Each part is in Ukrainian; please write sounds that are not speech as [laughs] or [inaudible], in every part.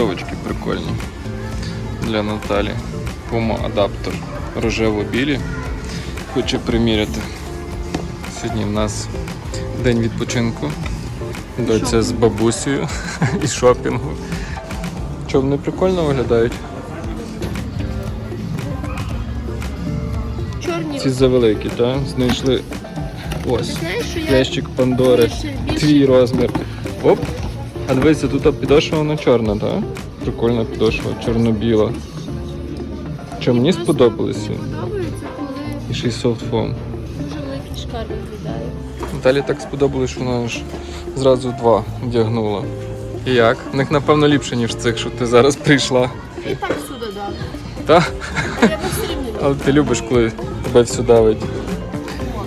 кросовочки прикольні для Наталі. Puma адаптер рожево-білі. Хоче приміряти. Сьогодні в нас день відпочинку. Доця з бабусею [laughs] і шопінгу. Що, вони прикольно виглядають? Чорні. Ці завеликі, так? Знайшли ось. Ящик Пандори. Твій розмір. Оп. А дивися, тут підошва вона чорна, так? Прикольна підошва, чорно-біла. Що мені сподобалося? подобається, коли І ще й foam. дуже великий шкар виглядає. Наталі так сподобалось, що вона ж зразу два вдягнула. І як? В них напевно ліпше, ніж цих, що ти зараз прийшла. І так всюди дав. Та? Я би все рівно. Але ти любиш, коли тебе все давить.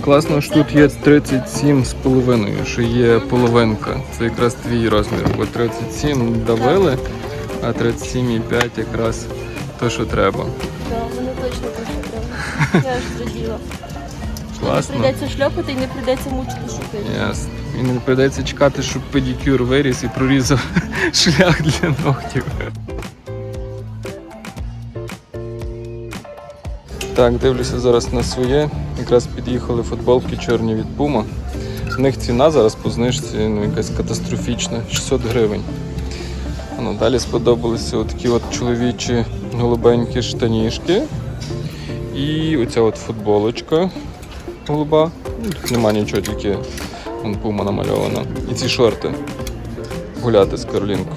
Класно, що тут є 37 з половиною, що є половинка. Це якраз твій розмір, бо 37 давили, а 37,5 якраз то, що треба. Так, мене точно те, що треба. [laughs] Я аж зраділа. Не прийдеться шльопати і не прийдеться мучити шукати. Ясно. І не прийдеться чекати, щоб педикюр виріс і прорізав [laughs] шлях для ногтів. Так, дивлюся зараз на своє. Якраз під'їхали футболки чорні від Puma. В них ціна зараз по знижці ну, якась катастрофічна 600 гривень. Ну, далі сподобалися такі от чоловічі голубенькі штанішки. І оця от футболочка голуба. Ну, Тут нема нічого, тільки вон пума намальована. І ці шорти. Гуляти з Каролінкою.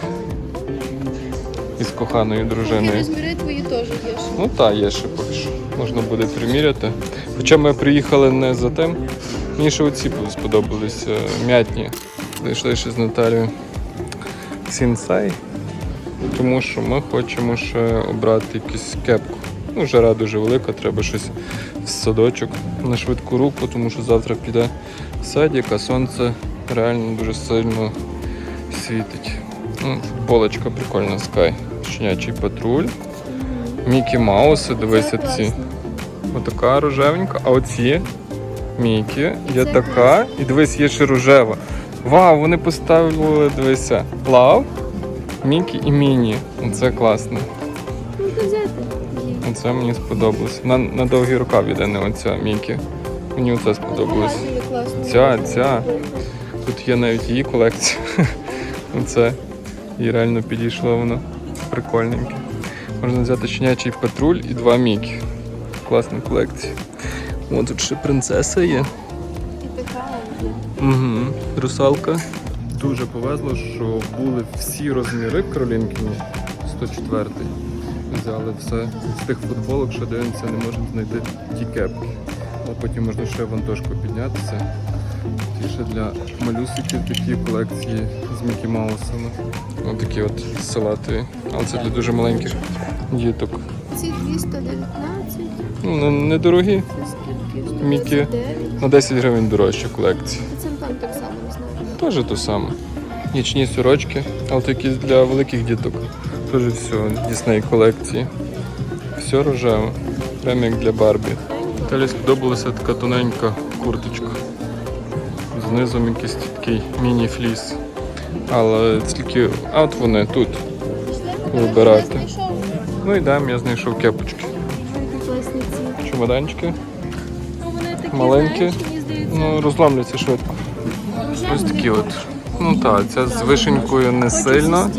І з коханою дружиною. Ну так, є ще поки що. Можна буде приміряти. Хоча ми приїхали не за тим. Мені ще оці сподобалися м'ятні. Зайшли ще з Наталією Сінсай. Тому що ми хочемо ще обрати якусь кепку. Ну, жара дуже велика, треба щось в садочок на швидку руку, тому що завтра піде садик, а сонце реально дуже сильно світить. Ну, футболочка прикольна Sky. Щенячий патруль. Мікі Мауси, дивися ці. Отака рожевенька, а оці Мікі є Це така, і дивись, є ще рожева. Вау, вони поставили, дивися, Лав, Мікі і Міні. Оце класно. Оце мені сподобалось. На, на довгі рукав іде не оця Мікі. Мені оце сподобалось. Ця, ця. Тут є навіть її колекція. [laughs] Оце. І реально підійшло воно. Прикольненьке. Можна взяти щенячий патруль і два Мікі. Класна колекція. О, тут ще принцеса є. І така є. Угу. Русалка. Дуже повезло, що були всі розміри Каролінкіні 104 Взяли все з тих футболок, що дивимося, не можемо знайти ті кепки. А потім можна ще в Антошку піднятися. І ще для малюсиків такі колекції з Мікі Маусами. Ось такі от салати. Але це для дуже маленьких діток. Ці 219. Ну, недорогі. Це? Мікі. На 10 гривень дорожча колекція. Це там так само, знаю. Теж то саме. Нічні сорочки, але такі для великих діток. Теж все, Дісней колекції. Все рожеве. Прямо як для Барбі. Далі сподобалася така тоненька курточка. Знизу якийсь такий міні-фліс. Але тільки от вони тут. Вибирати. Ну і дам, я знайшов кепочки. Чемоданчики. Маленькі. Ну, розламляться швидко. Ось такі от. Ну так, ця з вишенькою не сильно.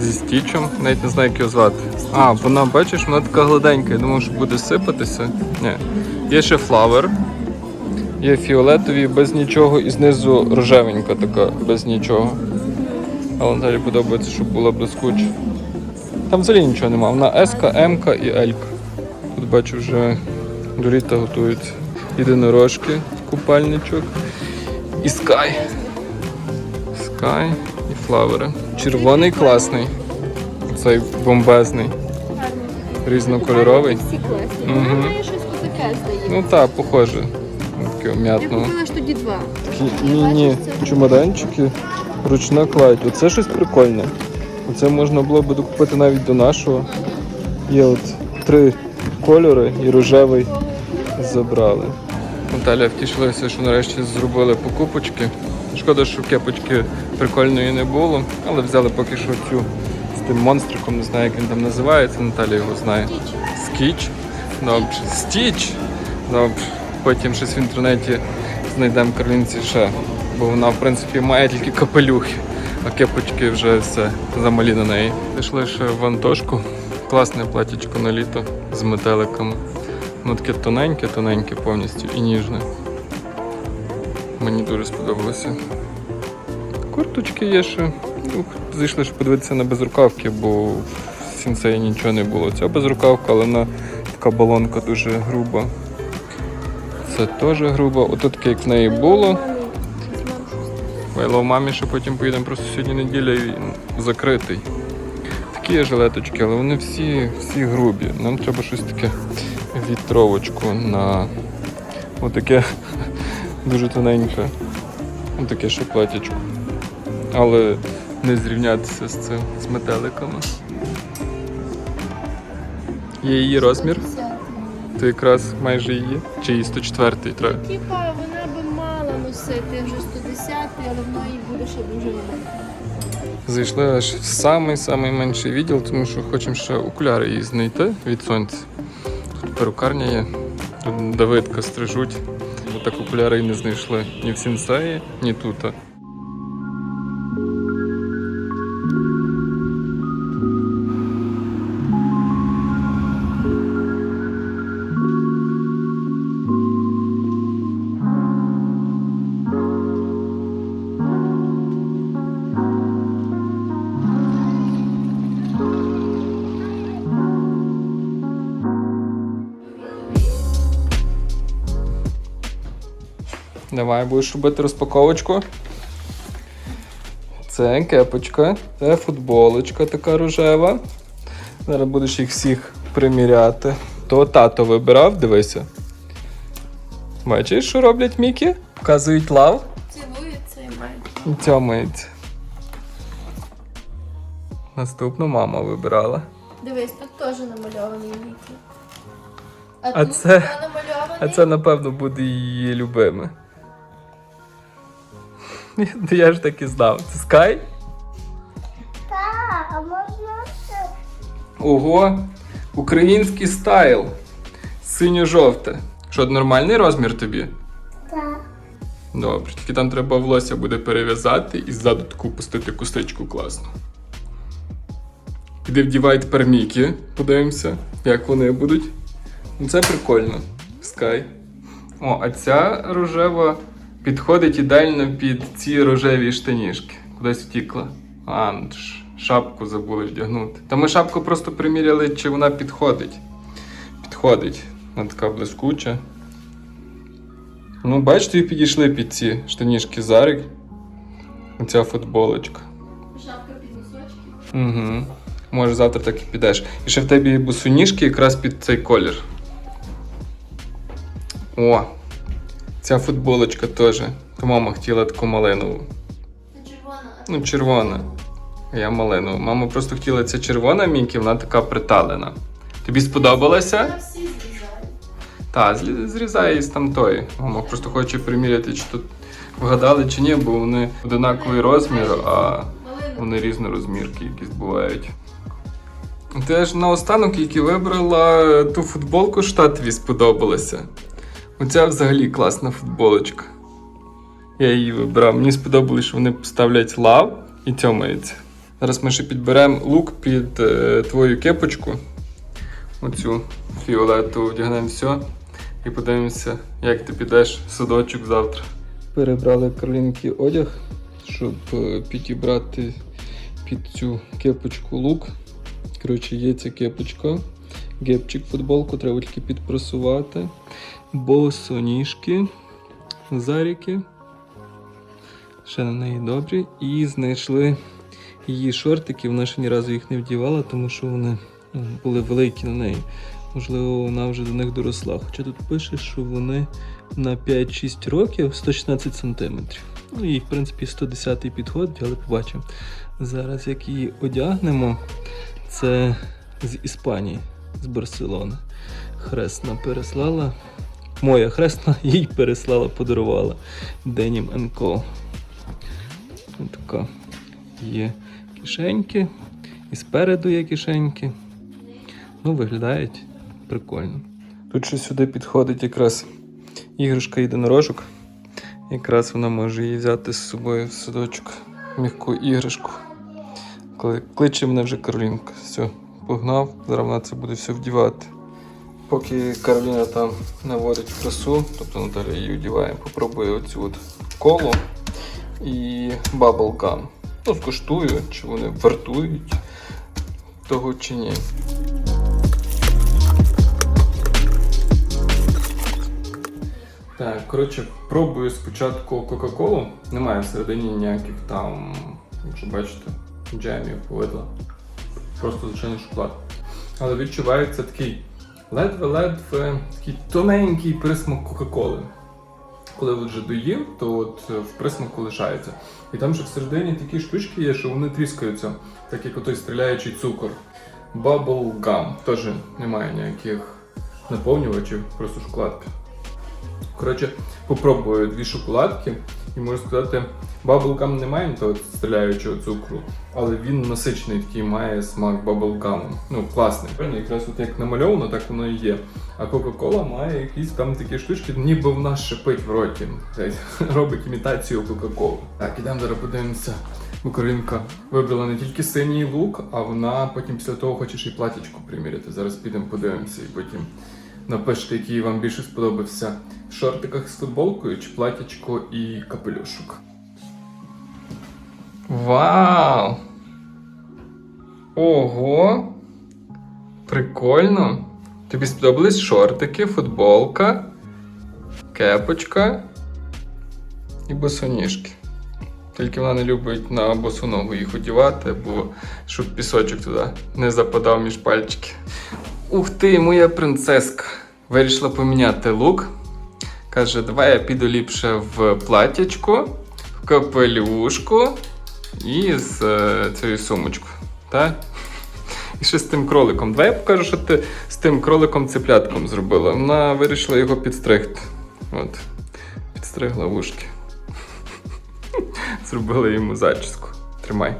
зі стічем. Навіть не знаю, як його звати. А, вона, бачиш, вона така гладенька. Я думав, що буде сипатися. Ні. Є ще флавер. Є фіолетові без нічого і знизу рожевенька така, без нічого. Але Наталі подобається, щоб була блискуча. Там взагалі нічого немає. Вона S, М і L. Тут бачу вже до літа готуються. Єдинорожки, купальничок і скай. Скай і флавери. Червоний класний. Цей бомбезний. Різнокольоровий. Здається. Ну так, похоже. Таке Я купила ж тоді два. Такі міні-чемоданчики, ручна кладь. Оце щось прикольне. Оце можна було б докупити навіть до нашого. Є от три кольори і рожевий забрали. Наталя втішилася, що нарешті зробили покупочки. Шкода, що кепочки прикольної не було, але взяли поки що цю з тим монстриком, не знаю, як він там називається, Наталя його знає. Скіч. Добре. Стіч. Добре. Потім щось в інтернеті знайдемо Карлінці ще. Бо вона, в принципі, має тільки капелюхи, а кепочки вже все замалі на неї. Пішли ще в Антошку. Класне платічко на літо з метеликами. Воно таке тоненьке, тоненьке повністю і ніжне. Мені дуже сподобалося. Курточки є ще. Ну, зайшли ж подивитися на безрукавки, бо в сінсеї нічого не було. Ця безрукавка, але вона така балонка дуже груба. Це теж грубо. Ото таке, як в неї було. Вайло мамі, що потім поїдемо просто сьогодні неділя і він закритий. Такі є жилеточки, але вони всі, всі грубі. Нам треба щось таке вітровочку на отаке [laughs] дуже тоненьке. Отаке ще платячко. Але не зрівнятися з цим, з метеликами. Є її розмір, 110. То якраз майже її. Чи її 104 треба. Типа вона би мала носити вже 110, але в неї буде ще дуже велика. Зайшли аж в самий самий менший відділ, тому що хочемо ще окуляри їй знайти від сонця. Тут перукарня є, тут Давидка стрижуть. Бо так окуляри і не знайшли ні в сінсеї, ні тут. Давай будеш робити розпаковочку. Це кепочка, це футболочка така рожева. Зараз будеш їх всіх приміряти. То тато вибирав, дивися. Бачиш, що роблять Мікі? Показують лав Цілується і цьомається. Наступну мама вибирала. Дивись, тут теж намальований Мікі. А, А це-? А це, напевно, буде її любиме. [laughs] Я ж так і знав. Це Скай? Так, а можна ще? Ого, український стайл. Синьо-жовте. Що, нормальний розмір тобі? Так. Добре, тільки там треба волосся буде перев'язати і ззаду таку пустити косичку класно. Піди вдівай тепер Мікі, подивимося, як вони будуть. Ну це прикольно. Скай. О, а ця рожева підходить ідеально під ці рожеві штанішки. Кудись втікла. А, ну шапку забули вдягнути. Та ми шапку просто приміряли, чи вона підходить. Підходить. Вона така блискуча. Ну, бач, тобі підійшли під ці штанішки Зарик. Оця футболочка. Шапка під носочки. Угу. Може, завтра так і підеш. І ще в тебе є босоніжки якраз під цей колір. О! Ця футболочка теж. То мама хотіла таку малинову. Це червона. Ну, червона. А я малинову. Мама просто хотіла ця червона Мікі, вона така приталена. Тобі сподобалася? Всі зрізає. Та, зрізає із тамтої. Мама просто хоче приміряти, чи тут вгадали чи ні, бо вони одинаковий розмір, а Малина. вони різнорозмірки якісь бувають. Ти ж наостанок, які вибрала ту футболку, що тобі сподобалася. Оця взагалі класна футболочка. Я її вибрав. Мені сподобалось, що вони ставлять лав і тьомаються. Зараз ми ще підберемо лук під е, твою кепочку. Оцю фіолетову вдягнемо все і подивимося, як ти підеш в садочок завтра. Перебрали Карлінки одяг, щоб е, підібрати під цю кепочку лук. Коротше, є ця кепочка. Гепчик футболку треба тільки підпрасувати. Босоніжки, заріки. Ще на неї добрі. І знайшли її шортики. Вона ще ні разу їх не вдівала, тому що вони ну, були великі на неї. Можливо, вона вже до них доросла. Хоча тут пише, що вони на 5-6 років 116 сантиметрів. Ну, їй, в принципі, 110 підходить, але побачимо. Зараз як її одягнемо, це з Іспанії, з Барселони. Хресна переслала. Моя хресна [laughs] їй переслала, подарувала Denim Co. Така є кишеньки. І спереду є кишеньки. Ну, виглядають прикольно. Тут ще сюди підходить якраз іграшка єдинорожок. Якраз вона може її взяти з собою в садочок. М'яку іграшку. Коли кличе мене вже Каролінка. Все, погнав, зараз вона це буде все вдівати. Поки Кароліна там наводить красу, тобто Наталя її вдіває, попробує оцю от колу і bubblegum. Ну, скуштую, чи вони вартують того чи ні. Так, коротше, пробую спочатку Кока-Колу. Немає всередині ніяких там, якщо бачите, джемів, видла. Просто звичайний шоколад. Але відчувається такий ледве-ледве такий тоненький присмак Кока-Коли. Коли вже доїв, то от е, в присмаку лишається. І там же всередині такі штучки є, що вони тріскаються, так як отой стріляючий цукор. Bubble Gum. Теж немає ніяких наповнювачів, просто шоколадки. Коротше, попробую дві шоколадки і можу сказати, баблгам не має того стріляючого цукру, але він насичений такий має смак баблгаму. Ну, класний. Правильно, якраз от як намальовано, так воно і є. А Кока-Кола має якісь там такі штучки, ніби в нас шипить в роті. [laughs] Робить імітацію Кока-Коли. Так, ідемо зараз подивимося. Каролінка вибрала не тільки синій лук, а вона потім після того хоче ще й платічку приміряти. Зараз підемо подивимося і потім напишете, який вам більше сподобався. В шортиках з футболкою чи платічко і капелюшок. Вау! Ого! Прикольно! Тобі сподобались шортики, футболка, кепочка і босоніжки. Тільки вона не любить на босу ногу їх одівати, бо щоб пісочок туди не западав між пальчики. Ух ти, моя принцеска! Вирішила поміняти лук. Каже, давай я піду ліпше в платячку, в капелюшку і з е, цією сумочкою. Так? І ще з тим кроликом. Давай я покажу, що ти з тим кроликом цеплятком зробила. Вона вирішила його підстригти. От. Підстригла вушки. [laughs] Зробила йому зачіску. Тримай.